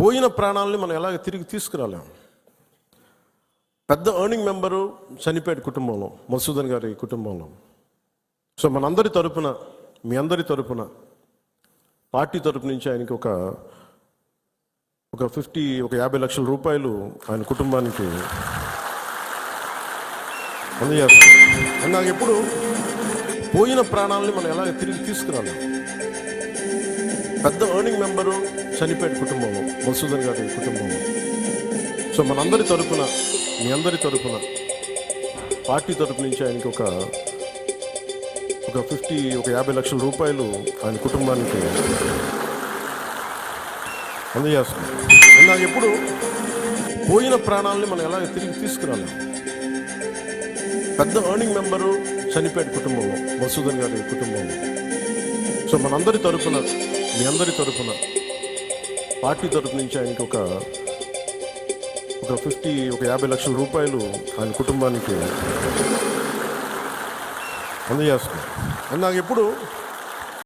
పోయిన ప్రాణాలని మనం ఎలాగ తిరిగి తీసుకురాలేము పెద్ద ఎర్నింగ్ మెంబరు చనిపోయాడు కుటుంబంలో మసూదన్ గారి కుటుంబంలో. సో మనందరి తరపున మీ అందరి తరపున పార్టీ తరపు నుంచి ఆయనకి ఒక ఒక ఫిఫ్టీ ఒక యాభై లక్షల రూపాయలు ఆయన కుటుంబానికి అందజేస్తాం నాకు ఎప్పుడు పోయిన ప్రాణాలని మనం ఎలాగ తిరిగి తీసుకురాలేము పెద్ద ఎర్నింగ్ మెంబరు చనిపేట కుటుంబం మసూదన్ గారి కుటుంబం సో మనందరి తరపున మీ అందరి తరపున పార్టీ తరపు నుంచి ఆయనకి ఒక ఒక ఫిఫ్టీ ఒక యాభై లక్షల రూపాయలు ఆయన కుటుంబానికి అందజేస్తాం నాకు ఎప్పుడు పోయిన ప్రాణాలని మనం ఎలా తిరిగి తీసుకురాలి? పెద్ద ఎర్నింగ్ మెంబరు చనిపేట కుటుంబంలో మసూదన్ గారి కుటుంబంలో సో మనందరి తరపున మీ అందరి తరపున పార్టీ తరపు నుంచి ఆయనకి ఒక ఒక ఫిఫ్టీ ఒక యాభై లక్షల రూపాయలు ఆయన కుటుంబానికి అందజేస్తాం నాకు ఎప్పుడు